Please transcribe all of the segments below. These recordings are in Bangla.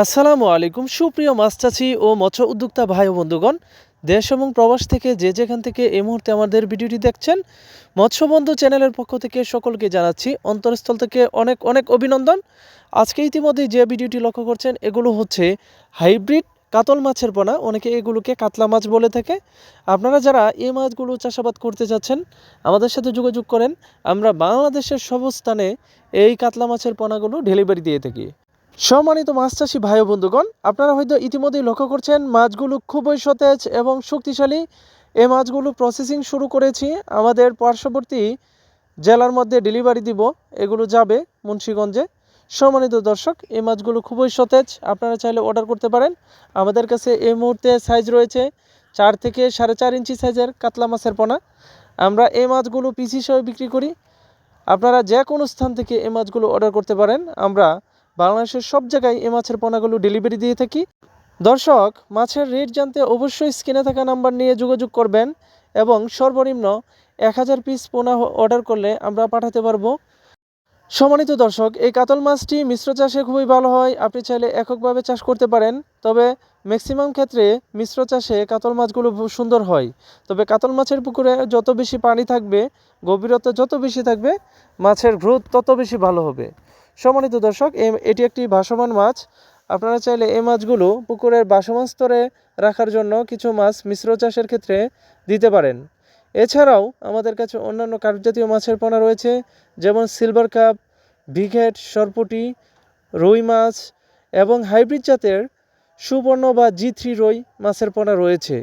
আসসালামু আলাইকুম, সুপ্রিয় মাছ চাষি ও মৎস্য উদ্যোক্তা ভাই ও বন্ধুগণ। দেশ এবং প্রবাস থেকে যে যেখান থেকে এই মুহূর্তে আমাদের ভিডিওটি দেখছেন মৎস্যবন্ধু চ্যানেলের পক্ষ থেকে সকলকে জানাচ্ছি অন্তরস্থল থেকে অনেক অনেক অভিনন্দন। আজকে ইতিমধ্যে যে ভিডিওটি লক্ষ্য করছেন, এগুলো হচ্ছে হাইব্রিড কাতল মাছের পোনা। অনেকে এগুলোকে কাতলা মাছ বলে থাকে। আপনারা যারা এই মাছগুলো চাষাবাদ করতে যাচ্ছেন, আমাদের সাথে যোগাযোগ করেন। আমরা বাংলাদেশের সব স্থানে এই কাতলা মাছের পোনাগুলো ডেলিভারি দিয়ে থাকি। সম্মানিত মাছ চাষি ভাই বন্ধুগণ, আপনারা হয়তো ইতিমধ্যেই লক্ষ্য করছেন মাছগুলো খুবই সতেজ এবং শক্তিশালী। এই মাছগুলো প্রসেসিং শুরু করেছি। আমাদের পার্শ্ববর্তী জেলার মধ্যে ডেলিভারি দিব। এগুলো যাবে মুন্সীগঞ্জে। সম্মানিত দর্শক, এই মাছগুলো খুবই সতেজ। আপনারা চাইলে অর্ডার করতে পারেন। আমাদের কাছে এই মুহূর্তে সাইজ রয়েছে চার থেকে সাড়ে চার ইঞ্চি সাইজের কাতলা মাছের পোনা। আমরা এই মাছগুলো পিস হিসেবে বিক্রি করি। আপনারা যে কোনো স্থান থেকে এই মাছগুলো অর্ডার করতে পারেন। আমরা বাংলাদেশের সব জায়গায় এই মাছের পোনাগুলো ডেলিভারি দিয়ে থাকি। দর্শক, মাছের রেট জানতে অবশ্যই স্ক্রিনে থাকা নাম্বার নিয়ে যোগাযোগ করবেন এবং সর্বনিম্ন এক হাজার পিস পোনা অর্ডার করলে আমরা পাঠাতে পারব। সম্মানিত দর্শক, এই কাতল মাছটি মিশ্র চাষে খুবই ভালো হয়। আপনি চাইলে এককভাবে চাষ করতে পারেন, তবে ম্যাক্সিমাম ক্ষেত্রে মিশ্র চাষে কাতল মাছগুলো সুন্দর হয়। তবে কাতল মাছের পুকুরে যত বেশি পানি থাকবে, গভীরতা যত বেশি থাকবে, মাছের গ্রোথ তত বেশি ভালো হবে। সম্মানিত দর্শক এটি একটি ভাসমান মাছ। আপনারা চাইলে এই মাছগুলো পুকুরের ভাসমান স্তরে রাখার জন্য কিছু মাছ মিশ্র চাষের ক্ষেত্রে দিতে পারেন। এছাড়াও আমাদের কাছে অন্যান্য কার্পজাতীয় মাছের পোনা রয়েছে, যেমন সিলভার কাপ, ভিঘেট, সরপুটি, রুই মাছ এবং হাইব্রিড জাতের সুবর্ণ বা জি থ্রি রুই মাছের পোনা রয়েছে।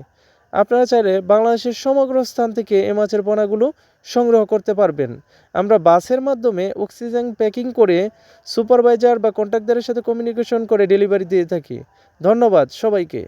আপনারা চাইলে বাংলাদেশের সমগ্র স্থান থেকে এ মাছের পোনাগুলো সংগ্রহ করতে পারবেন। আমরা বাসের মাধ্যমে অক্সিজেন প্যাকিং করে সুপারভাইজার বা কন্ট্রাক্টরের সাথে কমিউনিকেশন করে ডেলিভারি দিয়ে থাকি। ধন্যবাদ সবাইকে।